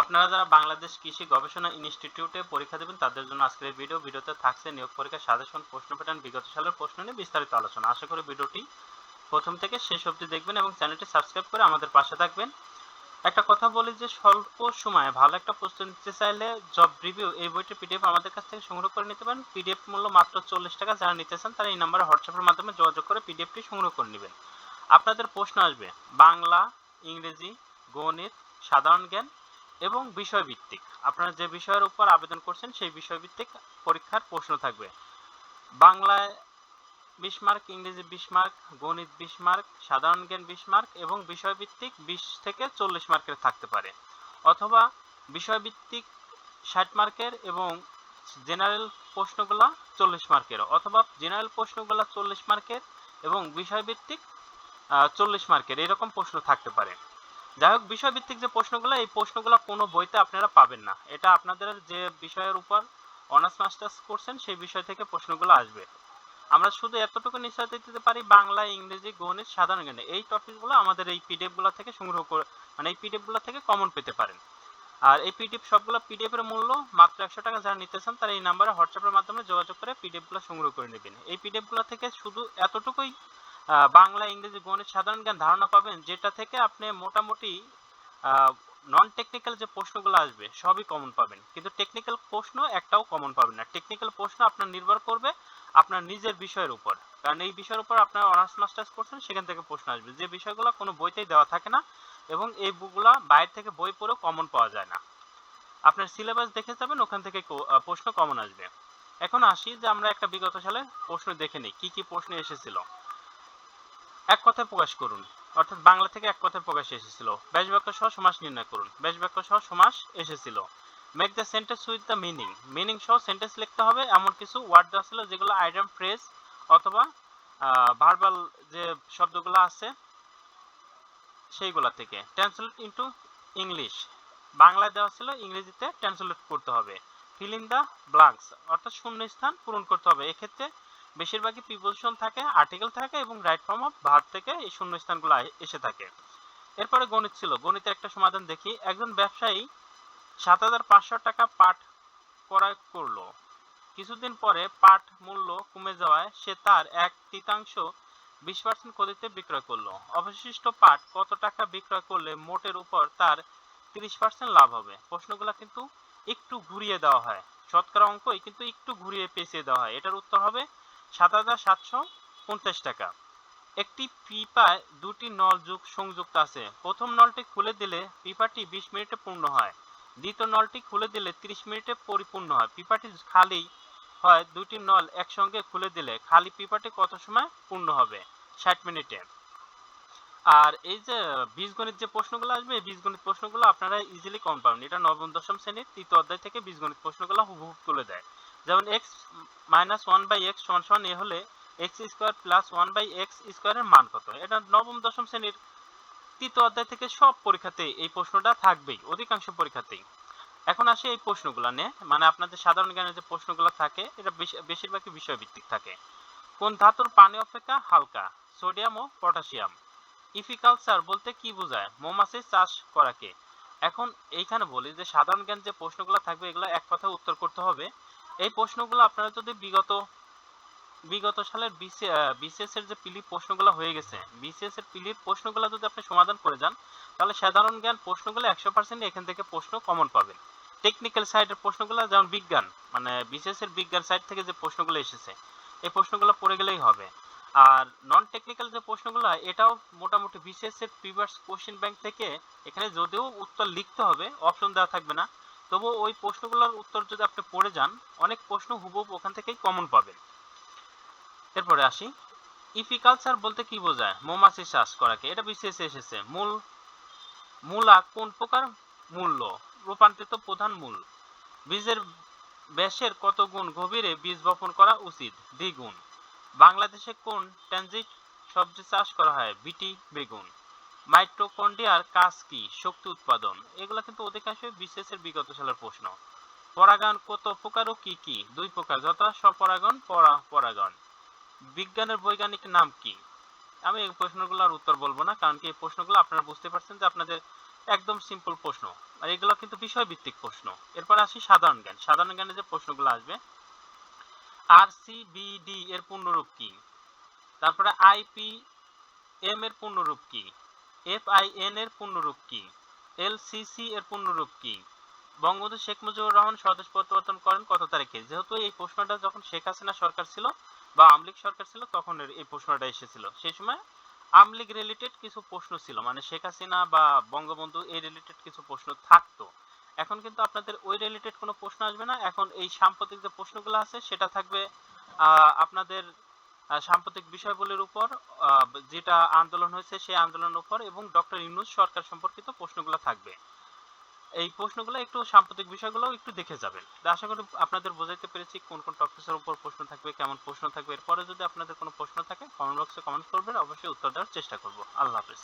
আপনারা যারা বাংলাদেশ কৃষি গবেষণা ইনস্টিটিউটে পরীক্ষা দেবেন, তাদের জন্য আজকের ভিডিও ভিডিওতে থাকছে নিয়োগ পরীক্ষা, সাজেশন, প্রশ্ন প্যাটার্ন, বিগত সালের প্রশ্ন নিয়ে বিস্তারিত আলোচনা। আশা করি ভিডিওটি প্রথম থেকে শেষ অবধি দেখবেন এবং চ্যানেলটি সাবস্ক্রাইব করে আমাদের পাশে থাকবেন। একটা কথা বলি যে, স্বল্প সময়ে ভালো একটা প্রস্তুতি নিতে চাইলে জব রিভিউ এই বইটির পিডিএফ আমাদের কাছ থেকে সংগ্রহ করে নিতে পারেন। পিডিএফ মূল্য মাত্র চল্লিশ টাকা, যারা নিতে চান তারা এই নাম্বারে হোয়াটসঅ্যাপের মাধ্যমে যোগাযোগ করে পিডিএফটি সংগ্রহ করে নেবেন। আপনাদের প্রশ্ন আসবে, বাংলা, ইংরেজি, গণিত, সাধারণ জ্ঞান এবং বিষয়ভিত্তিক। আপনারা যে বিষয়ের উপর আবেদন করছেন, সেই বিষয়ভিত্তিক পরীক্ষার প্রশ্ন থাকবে। বাংলায় বিশ মার্ক ইংরেজি বিশ মার্ক গণিত বিশ মার্ক সাধারণ জ্ঞান বিশ মার্ক এবং বিষয়ভিত্তিক বিশ থেকে চল্লিশ মার্কের থাকতে পারে। অথবা বিষয়ভিত্তিক ষাট মার্কের এবং জেনারেল প্রশ্নগুলা চল্লিশ মার্কের অথবা জেনারেল প্রশ্নগুলা চল্লিশ মার্কের এবং বিষয়ভিত্তিক চল্লিশ মার্কের। এরকম প্রশ্ন থাকতে পারে। যাই হোক, বিষয়ভিত্তিক যে প্রশ্নগুলো, এই প্রশ্নগুলো কোনো বইতে আপনারা পাবেন না। এটা আপনাদের যে বিষয়ের উপর অনার্স মাস্টার্স করছেন, সেই বিষয় থেকে প্রশ্নগুলো আসবে। আমরা শুধু এতটুকু নিশ্চয়তা দিতে পারি, বাংলা, ইংরেজি, গণিত, সাধারণ জ্ঞান, এই টপিকগুলো আমাদের এই পিডিএফগুলো থেকে সংগ্রহ করে মানে এই পিডিএফগুলো থেকে কমন পেতে পারেন। আর এই পিডিএফ সবগুলো পিডিএফ এর মূল্য মাত্র একশো টাকা যারা নিতে চান, তারা এই নাম্বারে হোয়াটসঅ্যাপের মাধ্যমে যোগাযোগ করে পিডিএফগুলো সংগ্রহ করে নেবেন। এই পিডিএফগুলো থেকে শুধু এতটুকুই বাংলা, ইংরেজি, গণিত সাধারণ জ্ঞান ধারণা পাবেন, যেটা থেকে আপনি মোটামুটি নন টেকনিক্যাল যে প্রশ্নগুলো আসবে, সবই কমন পাবেন। কিন্তু টেকনিক্যাল প্রশ্ন একটাও কমন পাবেন না। টেকনিক্যাল প্রশ্ন আপনার নির্ভর করবে আপনার নিজের বিষয়ের উপর। কারণ এই বিষয়ের উপর আপনার অনার্স মাস্টার্স করছেন, সেখান থেকে প্রশ্ন আসবে। যে বিষয়গুলো কোনো বইতেই দেওয়া থাকে না এবং এই বুকগুলো বাইরে থেকে বই পড়েও কমন পাওয়া যায় না। আপনার সিলেবাস দেখে যাবেন, ওখান থেকে প্রশ্ন কমন আসবে। এখন আসি যে আমরা একটা বিগত সালে প্রশ্ন দেখে নিই। কি কি প্রশ্ন এসেছিল? এক কথায় প্রকাশ করুন। অর্থাৎ বাংলা থেকে এক কথায় প্রকাশ এসেছিল। ব্যাস বাক্য সহ সমাস নির্ণয় করুন। ব্যাস বাক্য সহ সমাস এসেছিল। Make the sentence with the meaning meaning সহ সেন্টেন্স লিখতে হবে। এমন কিছু ওয়ার্ড দেওয়া ছিল যেগুলো আইটেম ফ্রেজ অথবা ভার্বাল যে শব্দগুলো আছে, সেইগুলা থেকে। ট্রান্সলেট ইনটু ইংলিশ বাংলায় দেওয়া ছিল ইংরেজিতে ট্রান্সলেট করতে হবে। ফিল ইন দ্য ব্লাঙ্কস অর্থাৎ শূন্য স্থান পূরণ করতে হবে। এক্ষেত্রে বেশিরভাগই প্রিপোজিশন থাকে আর্টিকেল থাকে এবং রাইট ফর্ম অফ ভার্ব থেকে এই শূন্য স্থানগুলো এসে থাকে। এরপরে গণিত ছিল। গণিতের একটা সমাধান দেখি। একজন ব্যবসায়ী সাত হাজার পাঁচশো টাকা পাট ক্রয় করল। কিছুদিন পরে পাট মূল্য কমে যাওয়ায় সে তার এক তৃতীয়াংশ বিশ পার্সেন্ট ক্ষতিতে বিক্রয় করল। অবশিষ্ট পাট কত টাকা বিক্রয় করলে মোটের উপর তার তিরিশ পার্সেন্ট লাভ হবে? প্রশ্নগুলো কিন্তু একটু ঘুরিয়ে দেওয়া হয়। শতকরা অঙ্কই কিন্তু একটু ঘুরিয়ে পেঁচিয়ে দেওয়া হয়। এটার উত্তর হবে সাত হাজার সাতশো পঞ্চাশ টাকা। একটি পিপায় দুটি নল যুগ সংযুক্ত আছে। প্রথম নলটি খুলে দিলে পিপাটি বিশ মিনিটে পূর্ণ হয়। দ্বিতীয় নলটি খুলে দিলে ত্রিশ মিনিটে পরিপূর্ণ হয়। পিপাটি খালি হয়, দুটি নল একসঙ্গে খুলে দিলে খালি পিপাটি কত সময় পূর্ণ হবে? ষাট মিনিটে। আর এই যে বীজগণিত যে প্রশ্নগুলো আসবে, এই বীজগণিত প্রশ্নগুলো আপনারা ইজিলি কম পাবেন। এটা নবম, দশম শ্রেণির তৃতীয় অধ্যায় থেকে বীজগণিত প্রশ্নগুলো হুবহু তুলে দেয়। যেমন X minus one by X সমান সমান এ হলে X square plus one by X স্কোয়ারের মান কত? এটা নবম, দশম শ্রেণির তৃতীয় অধ্যায় থেকে সব পরীক্ষাতে এই প্রশ্নটা থাকবেই, অধিকাংশ পরীক্ষাতেই। এখন আসে এই প্রশ্নগুলো নিয়ে মানে আপনাদের সাধারণ জ্ঞানের যে প্রশ্নগুলো থাকে, এটা বেশি- বেশিরভাগই বিষয়ভিত্তিক থাকে। কোন ধাতুর পানি অপেক্ষা হালকা? সোডিয়াম ও পটাশিয়াম। ইফিকালচার বলতে কি বোঝায়? মৌমাছি চাষ করাকে। এখন এইখানে বলি যে সাধারণ জ্ঞান যে প্রশ্নগুলো থাকবে, এগুলো এক কথায় উত্তর করতে হবে। এই প্রশ্নগুলো আপনারা যদি বিগত বিগত সালের বিসিএস এর যে পিলি প্রশ্নগুলো হয়ে গেছে, বিসিএস এর পিলির প্রশ্নগুলো যদি আপনি সমাধান করে যান, তাহলে সাধারণ জ্ঞান প্রশ্নগুলো একশো পার্সেন্ট এখান থেকে প্রশ্ন কমন পাবেন। টেকনিক্যাল সাইডের প্রশ্নগুলো, যেমন বিজ্ঞান মানে বিসিএস এর বিজ্ঞান সাইড থেকে যে প্রশ্নগুলো এসেছে, এই প্রশ্নগুলো পড়ে গেলেই হবে। আর নন টেকনিক্যাল যে প্রশ্নগুলো এটাও মোটামুটি বিসিএস এর প্রিভিয়াস কোশ্চেন ব্যাংক থেকে এখানে যদিও উত্তর লিখতে হবে অপশন দেওয়া থাকবে না। তবুও ওই প্রশ্নগুলোর উত্তর যদি আপনি পড়ে যান, অনেক প্রশ্ন হুবহু ওখান থেকেই কমন পাবেন। এরপরে আসি। ইফিকালচার বলতে কি বোঝায়? মৌমাছি চাষ করাকে এটা বিশেষ এসেছে। মূল, মূলা কোন প্রকার? মূল্য। রূপান্তরিত প্রধান মূল। বীজের ব্যাসের কত গুণ গভীরে বীজ বপন করা উচিত? দ্বিগুণ। বাংলাদেশে কোন ট্রানজিট সবজি চাষ করা হয়? বিটি, বেগুন। মাইটোকন্ড্রিয়ার কাজ কি? শক্তি উৎপাদন। এগুলো কিন্তু অধিকাংশ বিশেষ এর বিগত সালের প্রশ্ন। পরাগায়ন কত প্রকার ও কি কি? দুই প্রকার, যথা স্বপরাগন পরা পরাগন বিজ্ঞানের বৈজ্ঞানিক নাম কি? আমি এই প্রশ্নগুলোর উত্তর বলব না, কারণ কি এই প্রশ্নগুলো আপনারা বুঝতে পারছেন যে আপনাদের একদম সিম্পল প্রশ্ন। আর এগুলো কিন্তু বিষয় ভিত্তিক প্রশ্ন। এরপর আসি সাধারণ জ্ঞান। সাধারণ জ্ঞানে যে প্রশ্নগুলো আসবে আর সি বি ডি এর পূর্ণরূপ কি? তারপরে আইপি এম এর পূর্ণরূপ কি? এফ আই এন এর পূর্ণরূপ কি? এল সি সি এর পূর্ণরূপ কি? বঙ্গবন্ধু শেখ মুজিবুর রহমান স্বদেশ প্রত্যাবর্তন করেন কত তারিখে? যেহেতু এই প্রশ্নটা যখন শেখ হাসিনা সরকার ছিল বা আমলিক সরকার ছিল, তখন এই প্রশ্নটা এসেছিল। সেই সময় আমলিগ রিলেটেড কিছু প্রশ্ন ছিল মানে শেখ হাসিনা বা বঙ্গবন্ধু এই রিলেটেড কিছু প্রশ্ন থাকতো। এখন কিন্তু আপনাদের ওই রিলেটেড কোনো প্রশ্ন আসবে না। এখন এই সাম্প্রতিক যে প্রশ্নগুলো আছে, সেটা থাকবে আপনাদের সাম্প্রতিক বিষয়গুলির উপর যেটা আন্দোলন হয়েছে সেই আন্দোলনের উপর এবং ডক্টর ইউনুস সরকার সম্পর্কিত প্রশ্নগুলো থাকবে। এই প্রশ্নগুলো একটু সাম্প্রতিক বিষয়গুলো একটু দেখে যাবেন। আশা করি আপনাদের বোঝাইতে পেরেছি কোন কোন টপিক্সের উপর প্রশ্ন থাকবে, কেমন প্রশ্ন থাকবে। এরপরে যদি আপনাদের কোনো প্রশ্ন থাকে কমেন্ট বক্সে কমেন্ট করবেন, অবশ্যই উত্তর দেওয়ার চেষ্টা করব। আল্লাহ হাফেজ।